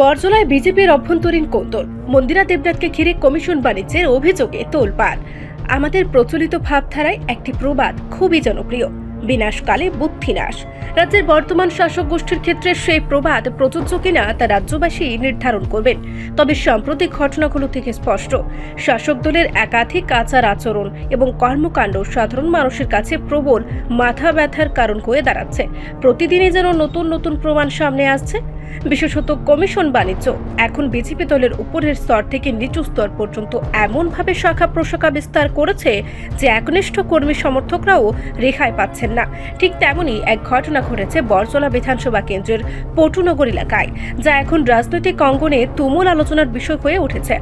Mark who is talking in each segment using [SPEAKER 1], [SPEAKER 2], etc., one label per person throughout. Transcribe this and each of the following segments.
[SPEAKER 1] বরজলায় বিজেপির অভ্যন্তরীণ কোন্দল মন্দিরা দেবনাথকে ঘিরে কমিশন বাণিজ্যের অভিযোগে তোলপাড়। আমাদের প্রচলিত ভাবধারায় একটি প্রবাদ খুবই জনপ্রিয়, বিনাশকালে বুদ্ধিনাশ রাজ্যের বর্তমান শাসক গোষ্ঠীর ক্ষেত্রে সেই প্রবাদ প্রযোজ্য কিনা তা রাজ্যবাসী নির্ধারণ করবেন। তবে সাম্প্রতিক ঘটনাগুলো থেকে স্পষ্ট, শাসক দলের একাধিক আচার আচরণ এবং কর্মকাণ্ড সাধারণ মানুষের কাছে প্রবল মাথা ব্যথার কারণ হয়ে দাঁড়াচ্ছে। প্রতিদিনই যেন নতুন নতুন প্রমাণ সামনে আসছে। বিশেষত কমিশন বাণিজ্য। এখন বিজেপি দলের উপরের স্তর থেকে নিচু স্তর পর্যন্ত এমনভাবে শাখা প্রশাখা বিস্তার করেছে যে একনিষ্ঠ কর্মী সমর্থকরাও রেহাই পাচ্ছেন না। ঠিক তেমনই এক ঘটনা ঘটেছে বরজলা বিধানসভা কেন্দ্রের পটুনগর এলাকায়, যা এখন রাজনৈতিক অঙ্গনে তুমুল আলোচনার বিষয় হয়ে উঠেছে।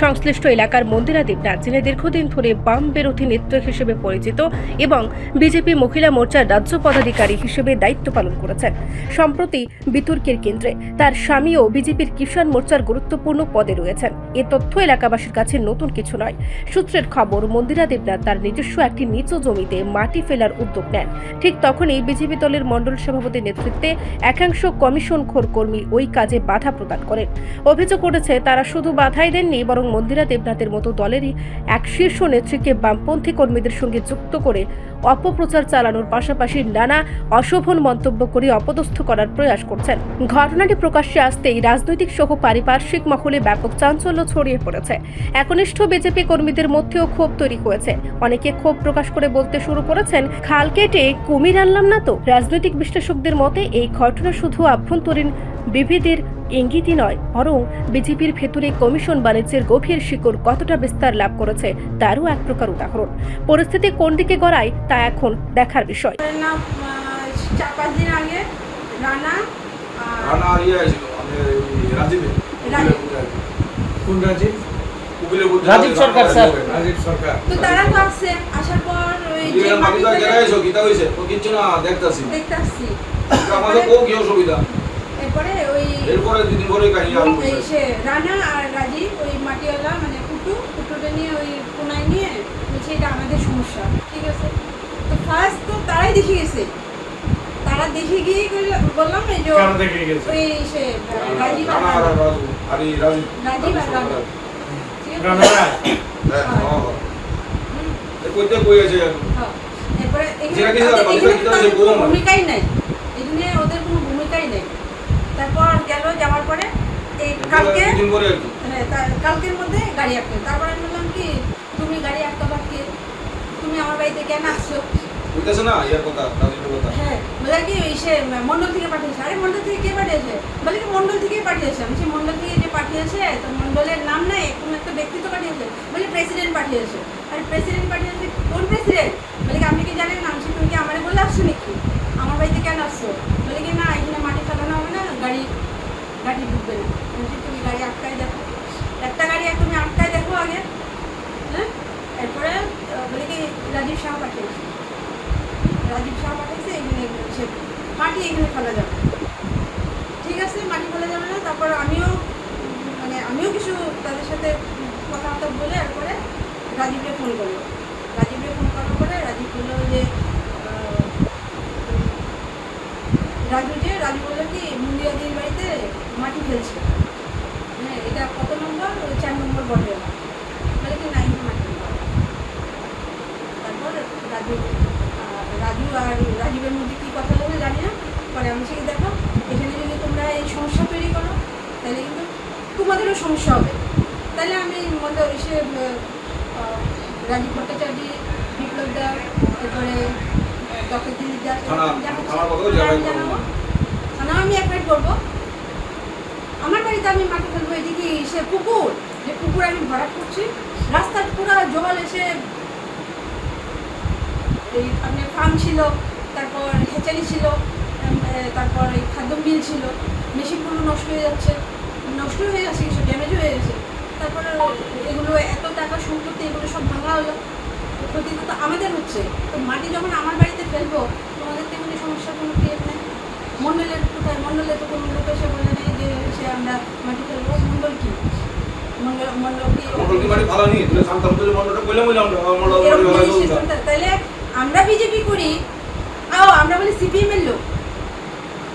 [SPEAKER 1] সংশ্লিষ্ট এলাকার মন্দিরা দেবনাথ যিনি দীর্ঘদিন ধরে বাম বিরোধী নেত্র হিসেবে পরিচিত এবং বিজেপি মহিলা মোর্চার রাজ্য পদাধিকারী হিসেবে দায়িত্ব পালন করেছেন। সম্প্রতি বিতর্কের কেন্দ্রে তার স্বামীও বিজেপির কিষাণ মোর্চার গুরুত্বপূর্ণ পদে রয়েছেন। এ তথ্য এলাকাবাসীর কাছে নতুন কিছু নয়। সূত্রের খবর, মন্দিরা দেবনাথ তার নিজস্ব একটি নিচু জমিতে মাটি ফেলার উদ্যোগ নেন। ঠিক তখনই বিজেপি দলের মণ্ডল সভাপতির নেতৃত্বে একাংশ কমিশন খোর কর্মী ওই কাজে বাধা প্রদান করেন। অভিযোগ করেছে তারা শুধু বাধাই দেননি, বরং মন্দিরা দেবনাথের মতো দলেরই এক শীর্ষ নেত্রীকে বামপন্থী কর্মীদের সঙ্গে যুক্ত করে অপপ্রচার চালানোর পাশাপাশি নানা অশোভন মন্তব্য করে অপদস্থ করার প্রয়াস করছেন। ঘটনাটি প্রকাশ্যে আসতেই রাজনৈতিক সহ পারিপার্শ্বিক মহলে ব্যাপক চাঞ্চল্য ছড়িয়ে পড়েছে। একনিষ্ঠ বিজেপি কর্মীদের মধ্যেও ক্ষোভ তৈরি হয়েছে। অনেকে ক্ষোভ প্রকাশ করে বলতে শুরু করেছেন, খাল কেটে কুমির আনলাম না তো? রাজনৈতিক বিশ্লেষকদের মতে, এই ঘটনা শুধু আভ্যন্তরীণ বিভেদের ইঙ্গিতই নয় বরং বিজেপির ভেতরে কমিশন বাণিজ্যের গভীর শিকড় কতটা বিস্তার লাভ করেছে তারও এক প্রকার উদাহরণ। পরিস্থিতি কোন দিকে গড়ায় তা এখন দেখার বিষয়।
[SPEAKER 2] ওর নাম আহ, চার পাঁচ দিন আগে রানা
[SPEAKER 3] রানা ইয়ে আইছিল আমাদের ওই রাজীবে।
[SPEAKER 2] রাজীব।
[SPEAKER 4] কোন রাজীব?
[SPEAKER 5] রাজীব সরকার, স্যার।
[SPEAKER 4] রাজীব সরকার।
[SPEAKER 2] তো তারা তো আসছে আসার পর ওই যে
[SPEAKER 3] ইয়ে
[SPEAKER 2] মাটি
[SPEAKER 3] মাটিটা
[SPEAKER 2] ফেলে
[SPEAKER 3] কিতা হইছে তো কিচ্ছু না দেখতাছি।
[SPEAKER 2] দেখতে
[SPEAKER 3] আমাদের কো কি অসুবিধা?
[SPEAKER 2] এরপরে ওই
[SPEAKER 3] এরপরে দুদিন পরে কাহিনী আরম্ভ
[SPEAKER 2] এই সে রানা আর রাজীব ওই মাটিওয়ালা মানে কুটু কুটুটা নিয়ে ওই কোনায় নিয়ে বলছে এটা আমাদের সমস্যা ঠিক আছে তো ফার্স্ট তো তারাই দেখে গেছে তারা দেখে গিয়ে বললাম এই যে
[SPEAKER 4] কারা দেখে গেছে
[SPEAKER 2] ওই সে রাজীব আর
[SPEAKER 3] রানা
[SPEAKER 2] রানা।
[SPEAKER 3] রাজীব
[SPEAKER 2] রাজীব আর রানা।
[SPEAKER 4] রানারাজ
[SPEAKER 3] হ্যাঁ হ্যাঁ
[SPEAKER 2] হুম।
[SPEAKER 3] এ কইতে কই আছে
[SPEAKER 2] হ্যাঁ। এরপরে এখানে। ভূমিকাই নাই এখানে ওদের কোনো ভূমিকাই নেই তারপর গেল যাওয়ার পরে এই কালকে হ্যাঁ, কালকের মধ্যে গাড়ি আটকে তারপরে আমি বললাম কি তুমি গাড়ি আটকাবার কি? তুমি আমার বাড়িতে কেন আসছো?
[SPEAKER 3] কইতাছে না? ইয়ার কথা রাজীবের কথা।
[SPEAKER 2] হ্যাঁ বলে কি ওই সে মন্ডল থেকে পাঠিয়েছে। আরে মন্ডল থেকে কে পাঠিয়েছে? বলে কি মন্ডল থেকেই পাঠিয়েছে। আমি মন্ডল থেকে যে পাঠিয়েছে তো মন্ডলের নাম নাই কোনো একটা ব্যক্তি তো পাঠিয়েছে। বলে প্রেসিডেন্ট পাঠিয়েছে। আরে প্রেসিডেন্ট পাঠিয়েছে কোন প্রেসিডেন্ট? বলে কি আপনি কি জানেন না? আমি তুমি কি আমারে বলে আসছো নাকি? আমার বাড়িতে কেন আসছো? বলে কি না এখানে মাটি ফেলানো হবে না গাড়ি গাড়ি ঢুকবে না। তুমি গাড়ি আটকায় দেখো। একটা গাড়ি তুমি আটকায় দেখো আগে। হ্যাঁ? এরপরে বলে কি, রাজীব শাহ পাঠিয়েছে। রাজীব শাহ পাঠিয়েছে এখানে সে মাটি এখানে ফেলা যাবে। ঠিক আছে, মাটি ফেলা যাবে না। তারপর আমিও মানে আমিও কিছু তাদের সাথে কথাবার্তা বলে, এরপরে রাজীবকে ফোন করল রাজীবকে ফোন করার পরে রাজীব বলল যে আহ, রাজু যে রাজু বলল কি মুন্দিয়াদির বাড়িতে ফেলছে হ্যাঁ এটা কত নম্বর? চার নম্বর বলে কি নাইন তারপর রাজু রাজু আর রাজীবের মধ্যে কী কথা হলো জানি না। পরে আমি সেই দেখো এখানে যদি তোমরা এই সমস্যা তৈরি করো তাহলে কিন্তু তোমাদেরও সমস্যা হবে। তাহলে আমি মনে এসে রাজীব ভট্টাচার্য বিপ্লব দা তারপরে ডক্টর দিলীপ দাস
[SPEAKER 3] করব।
[SPEAKER 2] জানাব। আমি অ্যাপ্লাই করব আমার বাড়িতে আমি মাটি ফেলব এদিকে সে পুকুর। যে পুকুর আমি ভরাট করছি, রাস্তার পুরো জল এসে এই আপনার ফার্ম ছিল, তারপর হেচারি ছিল তারপর এই খাদ্য মিল ছিল। মেশিনগুলো নষ্ট হয়ে যাচ্ছে। নষ্ট হয়ে যাচ্ছে, কিছু ড্যামেজ হয়ে গেছে। তারপরে এগুলো এত টাকা সম্পত্তি এগুলো সব ভাঙা হলো। ক্ষতি তো আমাদের হচ্ছে। তো মাটি যখন আমার বাড়িতে ফেলব, তোমাদের তেমনি সমস্যা কোনো ক্রিয়েট নেই। মণ্ডলের কোথায়? মণ্ডলে তো কোনো লোক এসে বলে আমরা
[SPEAKER 3] বিজেপি করি। আমরা বলি সিপিএম এর
[SPEAKER 2] লোক।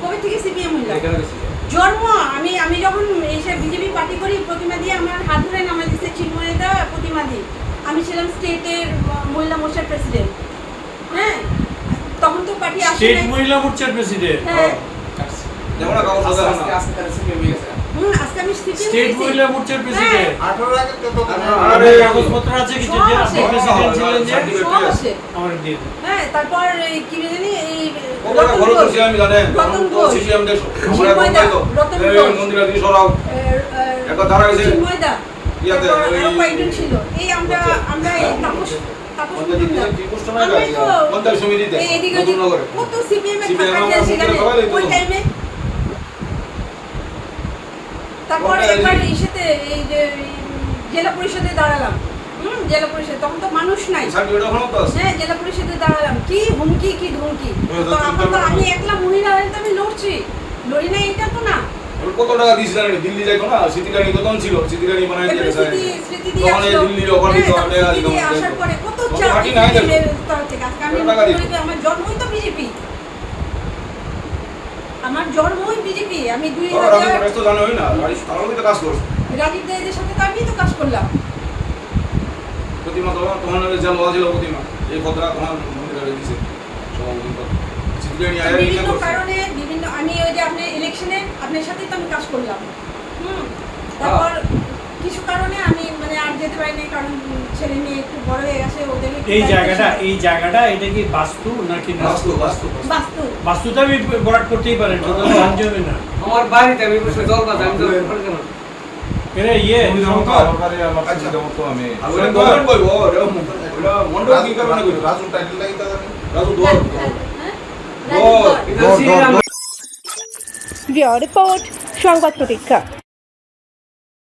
[SPEAKER 3] কবে থেকে
[SPEAKER 2] সিপিএম
[SPEAKER 3] জন্ম।
[SPEAKER 2] আমি আমি যখন এসে বিজেপি পার্টি করি প্রতিমা দিয়ে আমার হাত ধরে নামা দিচ্ছে
[SPEAKER 4] চিন্ময়তা প্রতিমা
[SPEAKER 2] দিয়ে। আমি ছিলাম স্টেটের মহিলা মোর্চার প্রেসিডেন্ট। হ্যাঁ? তখন তো পার্টি আসে
[SPEAKER 4] মহিলা মোর্চার প্রেসিডেন্ট?
[SPEAKER 2] হ্যাঁ।
[SPEAKER 3] যেমন কাগজ
[SPEAKER 5] আস্তে হয়ে গেছে।
[SPEAKER 2] হুম আজকে আমি সিপিএম
[SPEAKER 4] স্টেট মহিলা মোর্চার প্রেসিডেন্ট
[SPEAKER 6] আঠারো আগে তো
[SPEAKER 3] আরে,
[SPEAKER 4] আরে কাগজপত্র আছে কি যে
[SPEAKER 2] সব
[SPEAKER 4] যে
[SPEAKER 2] আছে।
[SPEAKER 4] আপনি প্রেসিডেন্ট ছিলেন যে?
[SPEAKER 3] সার্টিফিকেট
[SPEAKER 2] সব আছে।
[SPEAKER 4] আমার দিয়ে
[SPEAKER 2] হ্যাঁ তারপর কি জানি এই
[SPEAKER 3] ওটা জানেন? তো আমরা তো। মন্দিরা সরাও। একটা ধারা আছে। ইয়াতে,
[SPEAKER 2] কয়েকজন ছিল। এই আমরা আমরা এই তাপস
[SPEAKER 3] নগরে।
[SPEAKER 2] কত সিপিএম এর থাকা যায় সেখানে? ওই টাইমে তারপর একবার ইসেতে এই যে জেলা পরিষদে দাঁড়ালাম। হুম জেলা পরিষদ তখন তো মানুষ নাই। হ্যাঁ জেলা পরিষদে দাঁড়ালাম। কি হুমকি কি ধমকি?
[SPEAKER 3] তো
[SPEAKER 2] এখন তো আমি একলা মহিলা হয়ে তো আমি লড়ছি। লড়ি না এটা তো না।
[SPEAKER 3] কত টাকা দিয়েছিল জানেন দিল্লি যাইতো না? স্মৃতিকানি কত ছিল বানাই দিয়ে
[SPEAKER 2] স্মৃতি স্মৃতি দিয়ে আসলো।
[SPEAKER 3] দিল্লির অফার
[SPEAKER 2] হ্যাঁ,
[SPEAKER 3] দিত
[SPEAKER 2] তারপর
[SPEAKER 3] টাকা
[SPEAKER 2] স্মৃতি
[SPEAKER 3] দিত
[SPEAKER 2] দিয়ে আসার পরে কত
[SPEAKER 3] কত নাই
[SPEAKER 2] আমি? আমার জন্মই তো বিজেপি। আমার বিজেপি আমি দুই হাজার
[SPEAKER 3] তো জানোই না তারাও তো কাজ করছি।
[SPEAKER 2] রাজীব দাইদের সাথে তো আমি তো কাজ করলাম।
[SPEAKER 3] প্রতিমা তোমার তোমার নামে জেল ছিল প্রতিমা। এই পদরা তোমার মনে স্মৃতিকানি আয়া
[SPEAKER 2] বিভিন্ন কারণে বিভিন্ন আমি ওই যে আপনার ইলেকশনে আপনার সাথেই তো আমি কাজ করলাম। হুম তারপর কিছু কারণে আমি আর যেতে পারিনি কারণ ছেলে মেয়ে একটু বড় হয়ে গেছে ওদের
[SPEAKER 4] এই জায়গাটা এই জায়গাটা এটা কি বাস্তু নাকি
[SPEAKER 3] বাস্তু বাস্তু
[SPEAKER 2] বাস্তু।
[SPEAKER 4] বাস্তুটা আমি বরাট করতেই পারেন ধান জমি না।
[SPEAKER 5] আমার বাড়িতে আমি বসে জল বাজে আমি জল কেন
[SPEAKER 4] এরা ইয়ে শঙ্কর।
[SPEAKER 3] আর ওটা গভর্নমেন্ট কইবো ওটা ওটা মন্ডল কি কারণে কইবো
[SPEAKER 6] রাজু টাইটেল লাগি তাদের
[SPEAKER 3] রাজু দোর
[SPEAKER 2] হ্যাঁ,
[SPEAKER 3] দোর
[SPEAKER 5] শ্রীরাম
[SPEAKER 1] রিপোর্ট সংবাদ প্রতীক্ষা।